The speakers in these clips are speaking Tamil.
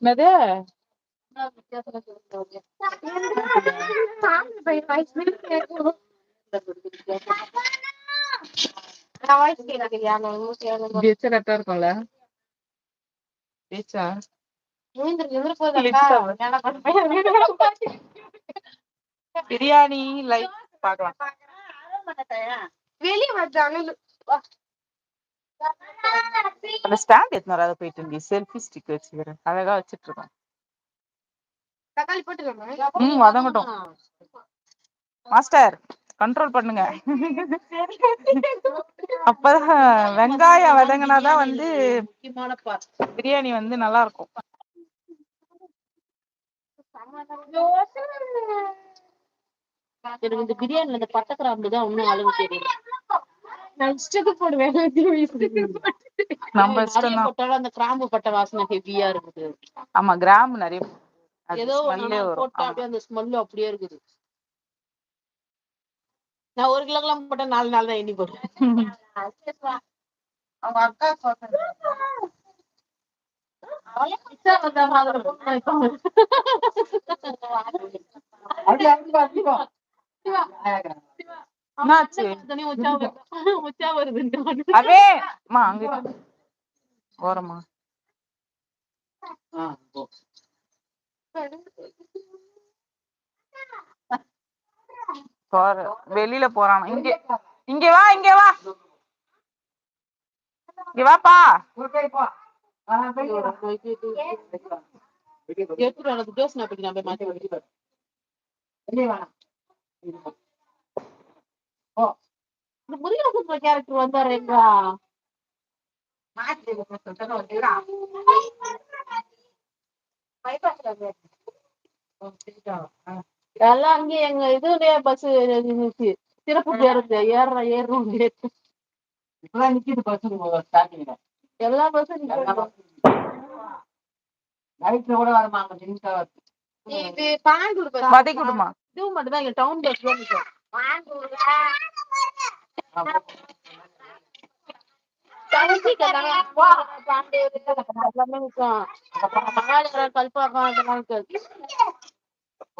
என்னது? இருக்கும்ல. பேச்சா? பிரியாணி லைக் பார்க்கலாம். வெளிய வந்தாங்க அந்த ஸ்டாண்ட் எத்தனை வராத போயிட்டு இருந்தி செல்ஃபி ஸ்டிக் வச்சுக்கிறேன் அழகா வச்சிட்டு இருக்கோம் தக்காளி போட்டுக்கலாமா ம் வதங்கட்டும் மாஸ்டர் கண்ட்ரோல் பண்ணுங்க. அப்பதான் வெங்காயம் வதங்கினாதான் வந்து. பிரியாணி வந்து நல்லா இருக்கும் எனக்கு இந்த பிரியாணில இந்த பட்டை கிராம்பு தான் இன்னும் அளவு தெரியும். நான் இஷ்டத்துக்கு போடுவேன். நம்ம இஷ்டம் தான் போட்டாலும் அந்த கிராம்பு பட்டை வாசனை ஹெவியா இருக்குது. ஆமா கிராம் நிறைய ஏதோ போட்டா. அப்படியே அந்த ஸ்மெல்லு அப்படியே இருக்குது. நான் ஒரு கிலோ கிலோ போட்டா நாலு நாள் தான் எண்ணி போடுவேன். அவங்க அக்கா சொல்றாங்க. ஓரமா போற வெளியில போறான்? இங்க இங்க வா இங்க வா. இங்க வாப்பா. எடுத்துட்டு எனக்கு தோசை நான் போய் மாத்தி. இந்த முருகன் கேரக்டர் வந்தாரு எங்க எல்லாம் அங்கே எங்க இதுலயே பஸ் நின்னுச்சு சிறப்பு பேருந்து ஏற ஏறுறோம். இப்பதான் நிக்குது பஸ் ஸ்டார்டிங்ல எல்லா பஸ்ஸும் நைட்ல கூட நிமிஷம் இது பாண்டூர் பஸ் இது மட்டும் தான் இங்க டவுன் பஸ்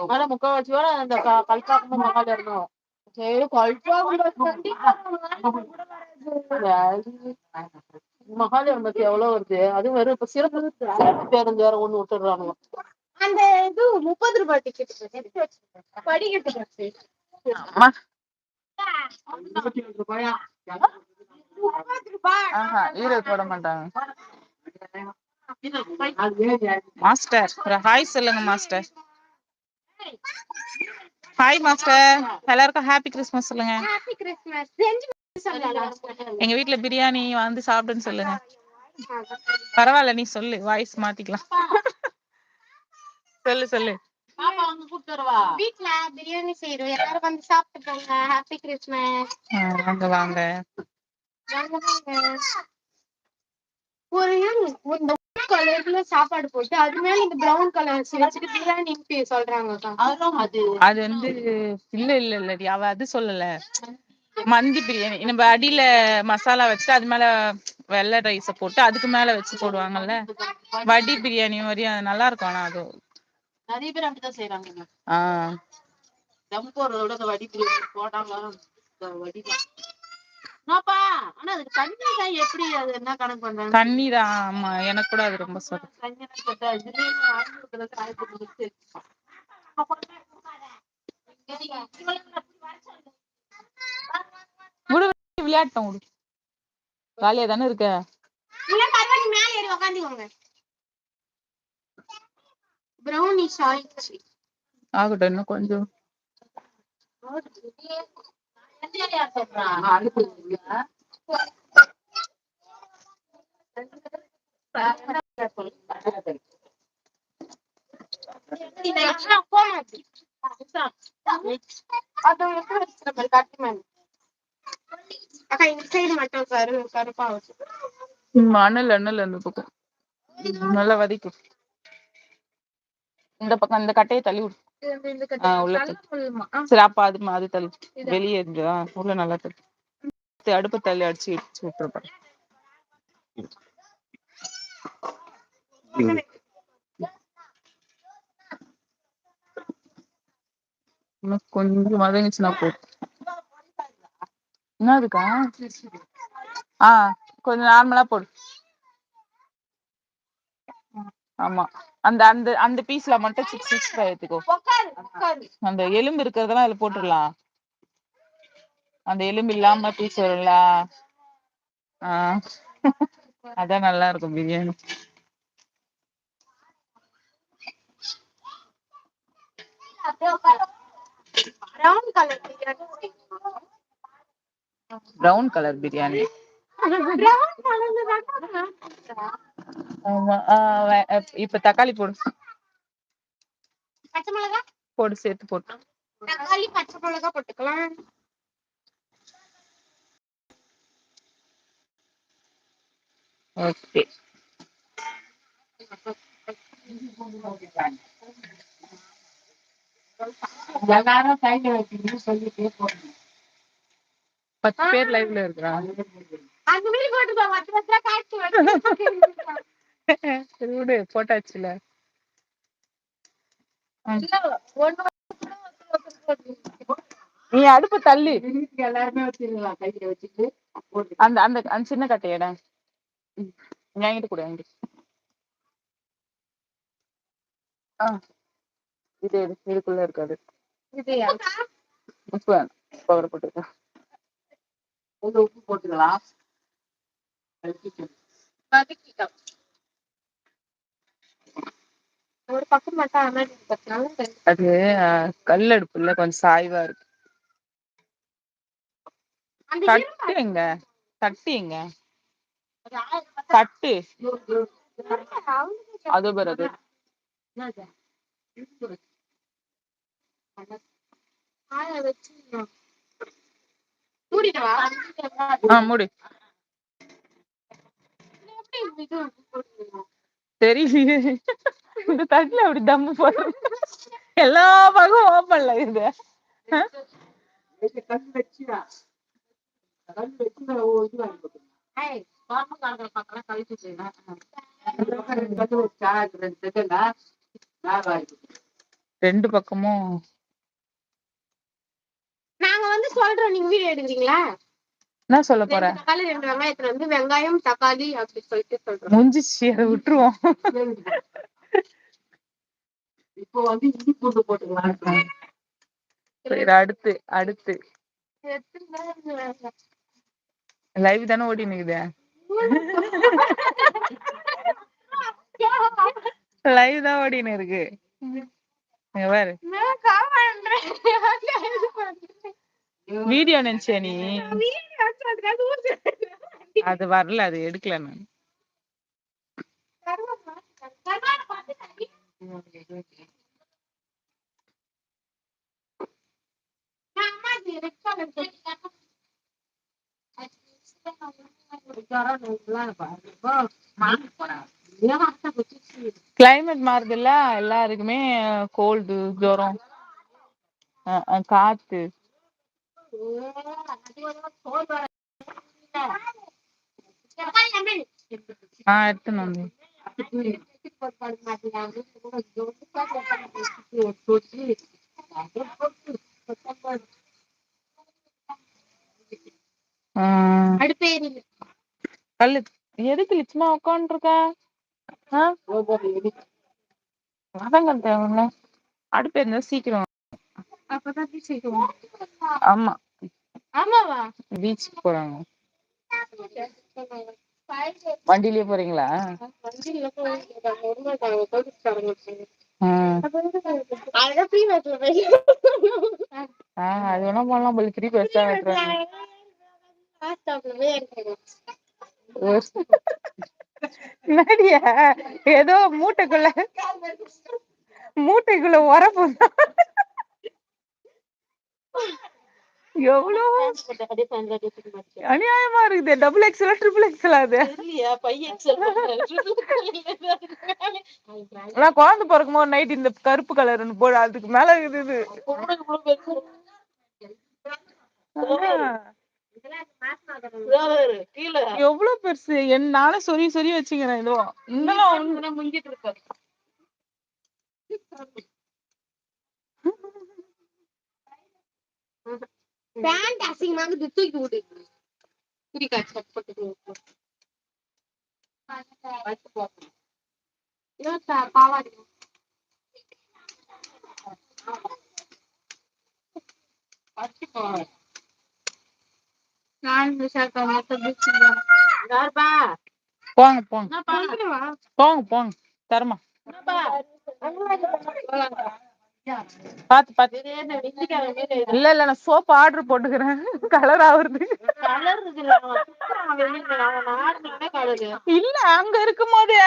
ஆனா முக்கால்வாசியோட அந்த கல்பாக்கமும் இருந்தோம் சரி கல்பாக்கம் bus வண்டி எவ்வளவு வருது அது வெறும் இப்ப சிறப்பு சிறப்பு பேருந்து வேற ஒண்ணு விட்டுடுறானுங்க அந்த இது முப்பது ரூபாய் டிக்கெட் படிக்கட்டு போட மாட்டாங்க. மாஸ்டர் ஒரு ஹாய் சொல்லுங்க மாஸ்டர். Hi master. எல்லாருக்கும் ஹாப்பி கிறிஸ்மஸ் சொல்லுங்க. எங்க வீட்ல பிரியாணி வந்து சாப்பிடுன்னு சொல்லுங்க. பரவாயில்ல நீ சொல்லு வாய்ஸ் மாத்திக்கலாம். சொல்லு சொல்லு. பாப்பா அங்க கூப்பிட்டு வரவா. வீட்ல பிரியாணி செய்யறோம். எல்லாரும் வந்து சாப்பிட்டு போங்க ஹாப்பி கிறிஸ்மஸ் வாங்க வாங்க. ஒரு இந்த கலர்ல சாப்பாடு போட்டு அது மேல இந்த பிரவுன் கலர் வச்சுட்டு பிரியாணி சொல்றாங்க அது. அது வந்து இல்ல இல்ல இல்லடி அவ அது சொல்லல. மந்தி பிரியாணி. நம்ம அடியில மசாலா வச்சுட்டு அது மேல வெள்ளை ரைஸ போட்டு அதுக்கு மேல வச்சு போடுவாங்கல்ல. வடி பிரியாணி மாதிரி அது நல்லா இருக்கும். ஆனா அது நிறைய பேர் அப்படிதான் செய்யறாங்க தம் போடுறதோட இந்த வடி போட்டாங்க எப்படி அது என்ன கணக்கு பண்றாங்க? தண்ணி தான் ஆமா. எனக்கு கூட அது ரொம்ப விடு, விளையாட்டோம் விடு. ஜாலியா தானே இருக்க? மேல ஏறி உக்காந்துக்கோங்க. பிரௌனிஷ் ஆயிடுச்சு ஆகட்டும் இன்னும் கொஞ்சம். மணல் அண்ணல் அந்த பக்கம். நல்லா வதக்கும் இந்த பக்கம் இந்த கட்டையை தள்ளி விடு. உள்ள. சரி அப்ப அது அது தள்ளி. வெளியே இருந்து ஆ, உள்ள நல்லா தள்ளி. அடுப்பு தள்ளி அடிச்சு இடிச்சு விட்டுருப்பேன் இன்னும் கொஞ்சம் வதங்கிச்சுன்னா போதும் என்னதுக்கா? ஆ கொஞ்சம் நார்மலா போடு. ஆமா. அந்த அந்த அந்த பீஸ்ல மட்டும் சிக்ஸ் சிக்ஸ் ஃபைவ் எடுத்துக்கோ. அந்த எலும்பு இருக்கிறதெல்லாம் அதுல போட்டுடலாம். அந்த எலும்பு இல்லாம பீஸ் வரும்ல. அதான் நல்லா இருக்கும் பிரியாணி. Brown colour biryani. ஆமா. இப்ப தக்காளி போடு. பச்சை மிளகா? போடு சேர்த்து போட்டு தக்காளி பச்சை மிளகா போட்டுக்கலாம். ஓகே. எல்லாரும் சொல்லிட்டே போகணும் பத்து பேர் லைவ்ல இருக்கிறாங்க அந்த சரி விடு போட்டாச்சுல. நீ அடுப்பு தள்ளி. எல்லாருமே வச்சிருக்கலாம் கையில வச்சுட்டு. அந்த அந்த அந்த சின்ன கட்டையட என்கிட்ட கூட என்கிட்ட ஆ. இது இதுக்குள்ள இருக்காது. உப்பு வேணும். பவர் போட்டுக்க. கொஞ்சம் உப்பு போட்டுக்கலாம். வதக்கிட்டு. ஒரு பக்கம் மட்டும் அமர்ந்து பார்த்தனால அது கல் அடுப்புல கொஞ்சம் சாய்வா இருக்கு. அந்த தட்டு எங்க? தட்டு அது பாரு அது. ஆய வச்சு மூடிடவா? ஆ மூடு? தெரியலையே. இந்த தட்டுல அப்படி தம்மு போடுற எல்லா பக்கம் ஓப்பன்ல இது. கழிச்சு ரெண்டு ரெண்டு ரெண்டு பக்கமும். நாங்க வந்து சொல்றோம் நீங்க வீடியோ எடுக்கிறீங்களா? என்ன சொல்ல போற வெங்காயத்துல வந்து வெங்காயம் தக்காளி அப்படி சொல்லிட்டு சொல்றோம் முடிஞ்சிச்சு அதை விட்டுருவோம். இப்போ வந்து இஞ்சி பூண்டு போட்டுக்கலாம் அடுத்து அடுத்து. லைவ் தானே ஓடி நிக்குது? லைவ் தான் ஓடின்னு இருக்கு. பாரு. வீடியோ நினைச்சே நீ. அது வரல அது எடுக்கல நான். கிளைமேட் மாறுதுல்ல எல்லாருக்குமே கோல்டு ஜுரம் காத்து. ஆஹ் எடுத்துன்னு வந்து. ஆஹ் அடுப்பே கல்லு எதுக்கு லிச்சுமா உட்காந்துருக்க வதங்க தேவையில்ல. அடுப்பு இருந்தா சீக்கிரம் அப்பதான் சீக்கிரம் ஆமா. ஆமாவா? பீச்சுக்கு போறாங்க. வண்டியிலேயே போறீங்களா? ஃப்ரீ அது வேணா பண்ணலாம் போல. வெட்டுறாங்க நடியா ஏதோ மூட்டைக்குள்ள மூட்டைக்குள்ள உரப்பு எவ்வளவு அநியாயமா இருக்குது. டபுள் எக்ஸ்எல் ட்ரிபிள் எக்ஸ்எல் அது. நான் குழந்தை பிறக்கும் போது நைட் இந்த கருப்பு கலர்னு போடு அதுக்கு மேல இருக்குது இது. ஆ. கீழே. எவ்வளவு பெருசு? என் நானே சொறி சொறி வச்சுக்கிறேன். இதோ இன்னும் முங்கிட்டு இருக்க பேண்ட் அசிங்கமா இருக்குது தூக்கி விடு குறிக்கா கட் போட்டு பாவாடி நான் விசாக்கா மத்த யாருப்பா போங்க போங்க என்னப்பா போங்க போங்க தரமா என்னப்பா பாத்து பாத்து. இல்ல இல்ல நான் சோப் ஆர்டர் போட்டுக்கிறேன். கலர் ஆகுறது. இல்ல அங்க இருக்கும் போது.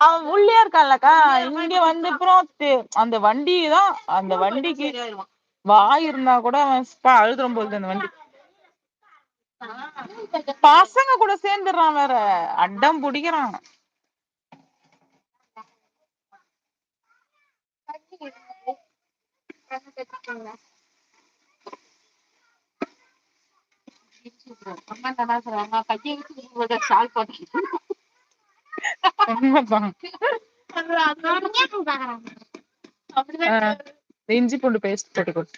அவன் உள்ளே இருக்கான்லக்கா. இங்க வந்து அப்புறம் அந்த வண்டி தான் அந்த வண்டிக்கு வாய் இருந்தா கூட அவன் அழுதுறம் போகுது அந்த வண்டி. பசங்க கூட சேர்ந்துடுறான் வேற. அடம் பிடிக்கிறான் அம்மா என்ன சொல்றாங்க கையை வச்சு ஷால் போட்டு உண்மைதான். அப்படிதான் ஆ, இஞ்சி பூண்டு பேஸ்ட் போட்டு கொடு.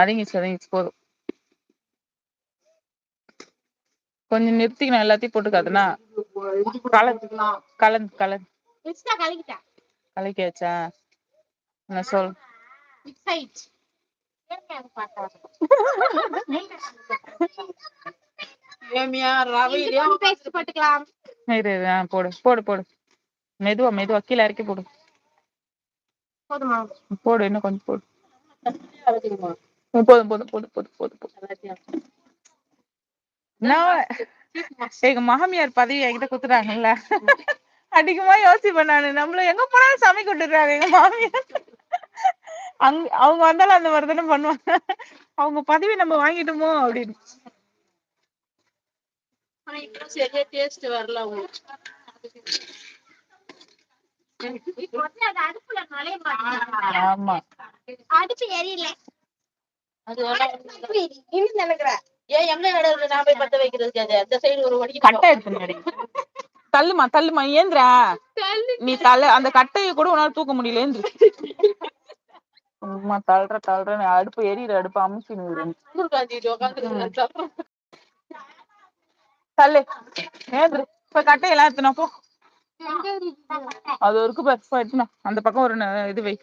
அதிங்கிச்சு அதிங்கிச்சு போதும். கொஞ்சம் நிறுத்திக்கணும் எல்லாத்தையும் போட்டுக்காதுனா? கலந்து கலந்து. கலந்து கலக்கியாச்சா? நான் சொல் போடு போடு போடு. மெதுவா மெதுவா கீழே இறக்கி போடு. போடு இன்னும் கொஞ்சம் போடு. போதும் போதும் போதும் போதும் போதும் போதும். நான் எங்க மாமியார் பதவி என்கிட்ட குத்துறாங்கல்ல அதிகமா யோசிப்பேன் நானு நம்மள எங்க போனாலும் சமைக்க விட்டுறாங்க எங்க மாமியார். அங்க அவங்க வந்தாலும் அந்த மாதிரி தானே பண்ணுவாங்க. அவங்க பதவி நம்ம வாங்கிட்டோமோ அப்படின்னு. சரியா டேஸ்ட் வரல. ஆமா. அடுப்பு எரியல. ஏன் எங்க இடம் நான் போய் பத்த வைக்கிறதுக்கு அது அந்த சைடு ஒரு வடி கட்டை எடுத்து தள்ளுமா தள்ளுமா ஏந்திரா. நீ தள்ள அந்த கட்டைய கூட உன்னால தூக்க முடியல ஏந்திரு. சும்மா தள்ளுற தள்ளுற நீ அடுப்பு எரியுற அடுப்பு உட்காந்துருக்கு தள்ளு. ஏந்திரு. இப்ப கட்டையெல்லாம் எடுத்துனா போ? அது எடுத்துனா அந்த பக்கம் ஒரு இது வை.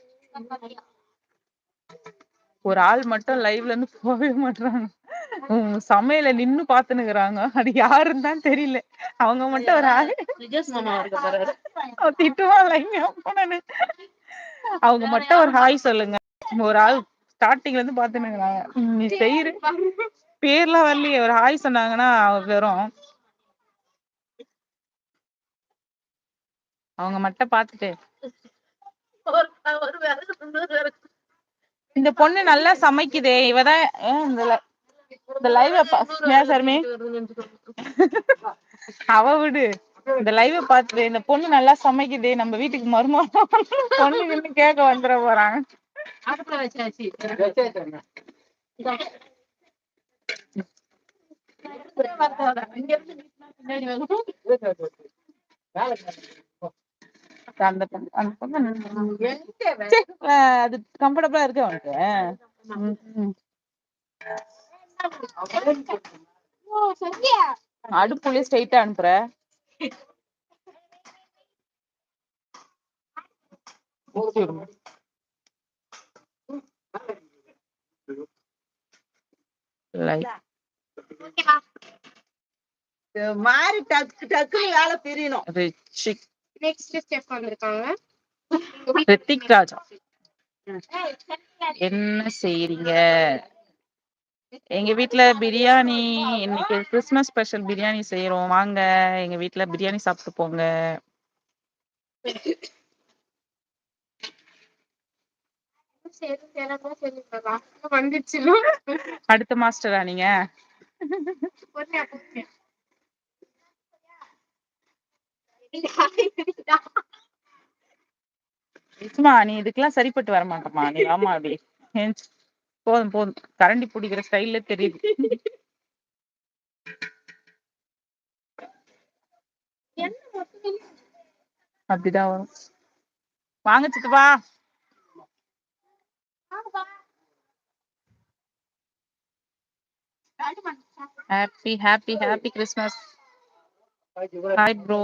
ஒரு ஆள் மட்டும் லைவ்ல இருந்து போகவே மாட்டாங்க சமையல நின்னு பாத்துனுக்குறாங்க அது யாருன்னு தான் தெரியல. அவங்க மட்டும் ஒரு ஆள். திட்டுவான் போனேன்னு அவங்க மட்டும் ஒரு ஹாய் சொல்லுங்க. ஒரு ஆள் ஸ்டார்டிங்ல இருந்து இருக்கிறாங்க நீ செய்யற பேர்லாம் வரலையே. ஒரு ஹாய் சொன்னாங்கன்னா வெறும். அவங்க மட்டும் பாத்துட்டு இந்த பொண்ணு நல்லா சமைக்குதே. இவதான் இந்த இந்த லைவ் சார்மே. அவ விடு. இந்த லைவ பாத்துட்டு இந்த பொண்ணு நல்லா சமைக்குதே. நம்ம வீட்டுக்கு மருமகம் பொண்ணு கேட்க வந்துட போறாங்க அடுப்புல வச்சாச்சு. இங்க இருந்து நீட்டினா பின்னாடி வரும். அந்த பொண்ணு அது கம்ஃபர்டபுளா இருக்கு அவனுக்கு அடுப்புலயே ஸ்ட்ரைட்டா அனுப்புற. Like. மாறி டக்கு டக்குன்னு வேலை பிரியணும். ரிச்சிக் நெக்ஸ்ட் ஸ்டெப் வந்திருக்காங்க ரித்திக் ராஜா என்ன செய்றீங்க? எங்க வீட்ல பிரியாணி இன்னைக்கு கிறிஸ்மஸ் ஸ்பெஷல் பிரியாணி செய்யறோம் வாங்க எங்க வீட்ல பிரியாணி சாப்பிட்டு போங்க. அடுத்த மாஸ்டரா நீங்க? சும்மா நீ இதுக்கெல்லாம் சரிப்பட்டு வர மாட்டமா நீ ஆமா அப்படி. போதும் போதும். கரண்டி பிடிக்கிற ஸ்டைல்ல தெரியுது. அப்படிதான் வரும். வாங்க சித்துப்பா. Happy happy happy Christmas hi bro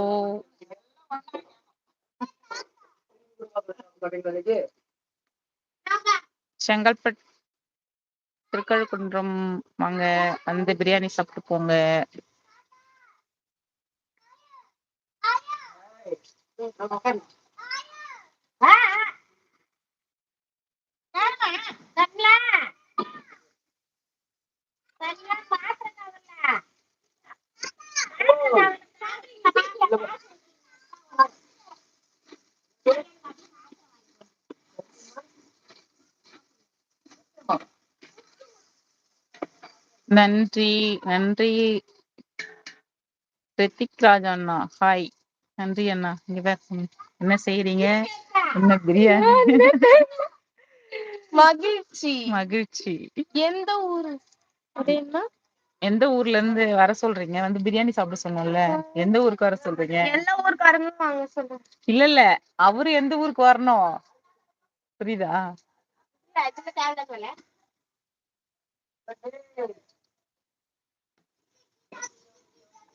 Chengalpattu Thirukalukundram வாங்க. வந்து பிரியாணி சாப்பிட்டு போங்க. நன்றி நன்றி. ரித்திக் ராஜ் அண்ணா ஹாய் நன்றி அண்ணா இங்க. என்ன செய்யறீங்க என்ன பிரியாணி மகிழ்ச்சி. மகிழ்ச்சி. எந்த ஊரு? அப்படின்னா எந்த ஊர்ல இருந்து வர சொல்றீங்க? வந்து பிரியாணி சாப்பிட சொன்னோம்ல. எந்த ஊருக்கு வர சொல்றீங்க? எல்லா ஊருக்காரங்களும் வாங்க சொல்லுங்க. இல்ல இல்ல அவரு எந்த ஊருக்கு வரணும்? புரியுதா? அதுக்கு தேவையில்ல சொல்ல.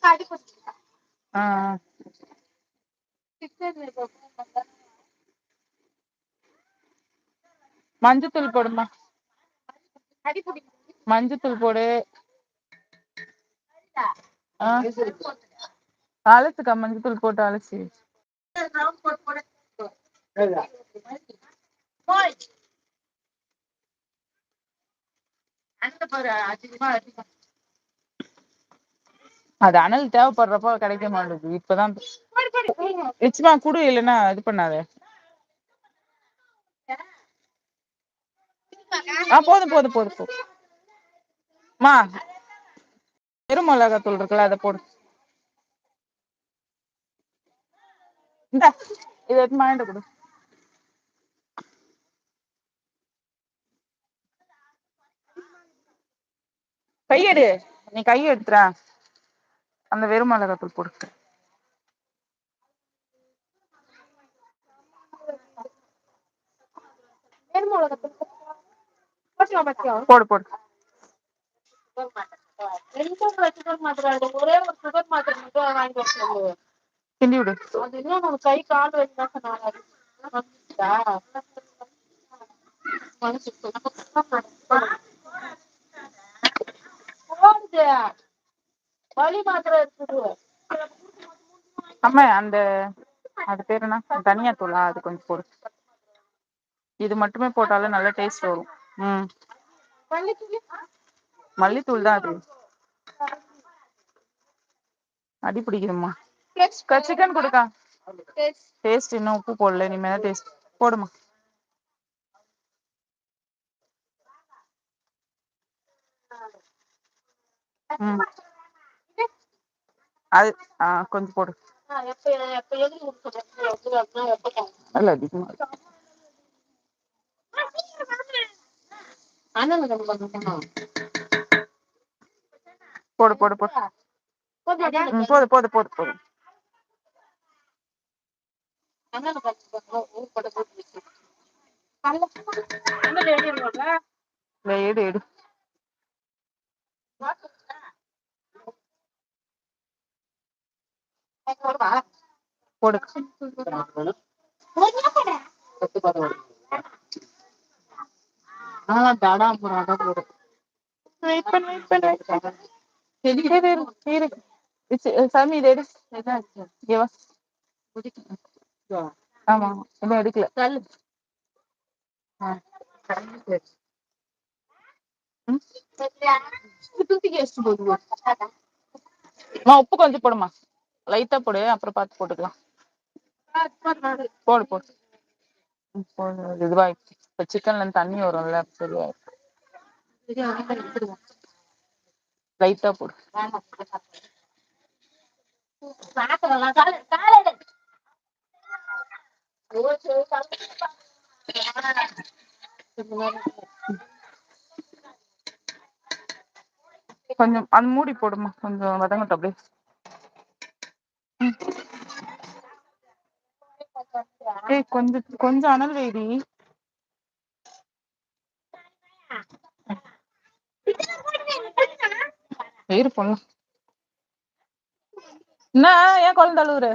கடி குடிச்சிட்டா. ஆ ஆ. சிக்கன் இருக்கு. மஞ்சத்தூள் போடுமா. மஞ்சத்தூள் போடு. அலசுக்கா மஞ்சத்தூள் போட்டு அலசி அது அனல் தேவைப்படுறப்ப கிடைக்க மாட்டேங்குது இப்பதான் நிச்சயமா குடு இல்லைன்னா இது பண்ணாத. ஆ போதும் போதும் போதும் போதும். மா வெறும் மிளகாத்தூள் இருக்குல்ல அதை போடு. இந்த இதை எடுத்து கொடு. கையெடு நீ கையை எடுத்துற. அந்த வெறும் மிளகாத்தூள் போடு. வெறும் மிளகாத்தூள் போடு போடு. கிண்டி விடு. கை கால் வச்சுதான் சொன்னாங்க வலி மாத்திரை இருக்குது அம்மா அந்த அது பேர் என்ன? தனியா தூளா? அது கொஞ்சம் போடு. இது மட்டுமே போட்டாலும் நல்ல டேஸ்ட் வரும். மல்லித்தூள் தான் அது. அடி பிடிக்குதும்மா. டேஸ்ட் சிக்கன் கொடுக்கா. டேஸ்ட் இன்னும் உப்பு போடல இனிமே தான் டேஸ்ட் போடுமா அது கொஞ்சம் போடு. அதிகமா இருக்கு. அண்ணன் கொஞ்சம் போடு போடு போடு. போது போது போது போது. எடு எடு போடு. ஆ டாடா போறோம் அதான் போறோம் வெயிட் பண்ணு வெயிட் பண்ணு wait பண்ணு. இரு, இரு, இரு, சாமி இதை எடு. இங்க வா. ஆமா இன்னும் எடுக்கல. அம்மா உப்பு கொஞ்சம் போடுமா லைட்டா போடு அப்புறம் பார்த்து போட்டுக்கலாம். போடு போடு. இதுவாயிடுச்சு இப்ப சிக்கன்ல இருந்து தண்ணி வரும்ல சரியாயிடும். லைட்டா போடு. கொஞ்சம் அது மூடி போடுமா கொஞ்சம் வதங்கட்டும் அப்படியே. ஏய் கொஞ்சம் கொஞ்சம் அனல் வேடி. வெயிரு போடலாம் என்ன ஏன் குழந்தை அழுவுற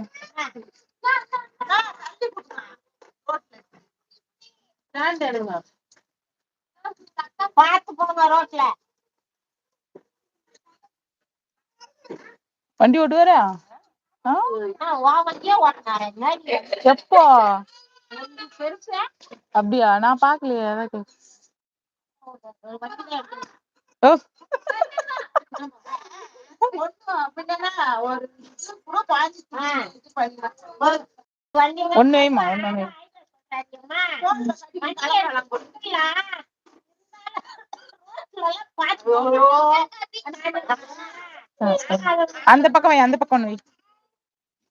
வண்டி ஓட்டுவாரா? எப்போ? அப்படியா? நான் பாக்கலையே அதான் ஒண்ணு வைமா ஒண்ணு அந்த பக்கம் வை அந்த பக்கம் ஒண்ணு வை.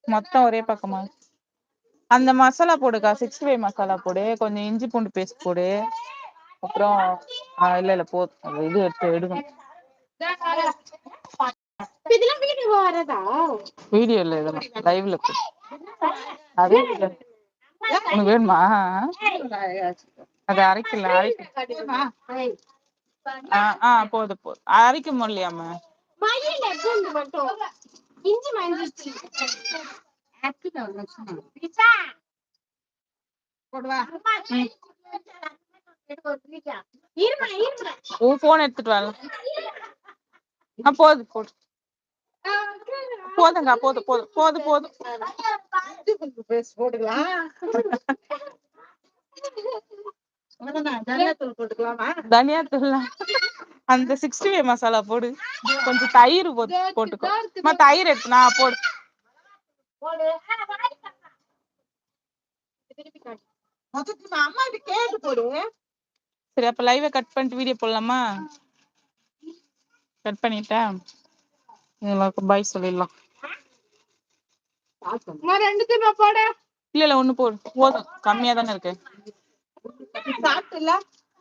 மொத்தம் ஒரே பக்கமா. அந்த மசாலா போடுக்கா சிக்ஸ்டி ஃபைவ் மசாலா போடு கொஞ்சம் இஞ்சி பூண்டு பேஸ்ட் போடு. அப்புறம் இல்ல இல்ல போ இது எடுத்து எடுக்கணும். இதெல்லாம் வீட்டுக்கு வரதா? வீடியோ இல்ல இதெல்லாம். லைவ்ல அதே. உனக்கு வேணுமா? அது அரைக்கல அரைக்க. ஆ ஆ போதும் போதும் அரைக்க முடியலையாம்மா? மயில பூண்டு மட்டும். இஞ்சி மஞ்சிச்சு போன் எடுத்துட்டு வரலாம் போதும் போதும் போதுங்க போதும் போதும் போதும் போதும் தனியா அந்த சிக்ஸ்டி ஃபைவ் மசாலா போடு. கொஞ்சம் தயிர் போட்டு போட்டுக்கோ. தயிர் எடுத்து நான் போடு. போடு சரி அப்ப லைவை கட் பண்ணிட்டு வீடியோ போடலாமா? கட் பண்ணிட்டேன் எல்லாருக்கும் பாய் சொல்லிடலாம். நான் ரெண்டுத்தையும் போட. இல்ல இல்ல ஒண்ணு போடு. போதும். கம்மியா தானே இருக்கு.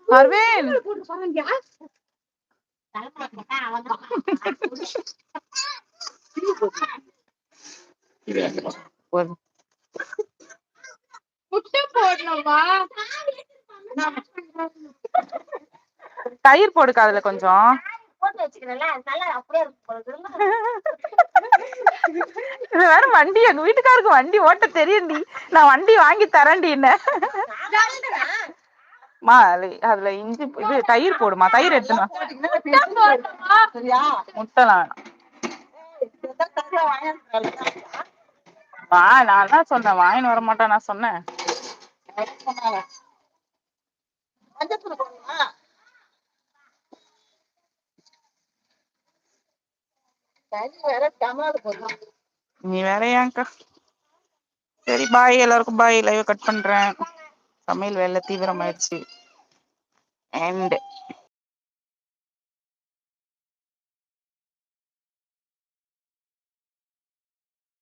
அரவிந்த்! தயிர் போடுக்கா அதுல கொஞ்சம். போட்டு வச்சுக்கிறேன்ல நல்லா அப்படியே. இது வேற வண்டி எங்க வீட்டுக்காருக்கு வண்டி ஓட்ட தெரியும்டி. நான் வண்டி வாங்கி தரேன்டி என்ன. மா அதுல- இஞ்சி இது தயிர் போடுமா? தயிர் எடுத்துனா சரியா? முட்டைலாம். வா நான் தான் சொன்னேன்? வாங்கின்னு வர மாட்டேன் நான் சொன்னேன் அது சொன்னாங்க. மஞ்சத்தூள் போடணுமா? தண்ணி வேற டமால் போடணும். நீ வேற ஏன்க்கா? சரி பாய் எல்லாருக்கும் பாய் லைவ் கட் பண்றேன். சமையல் வேலை தீவிரமாயிடுச்சு. அண்ட்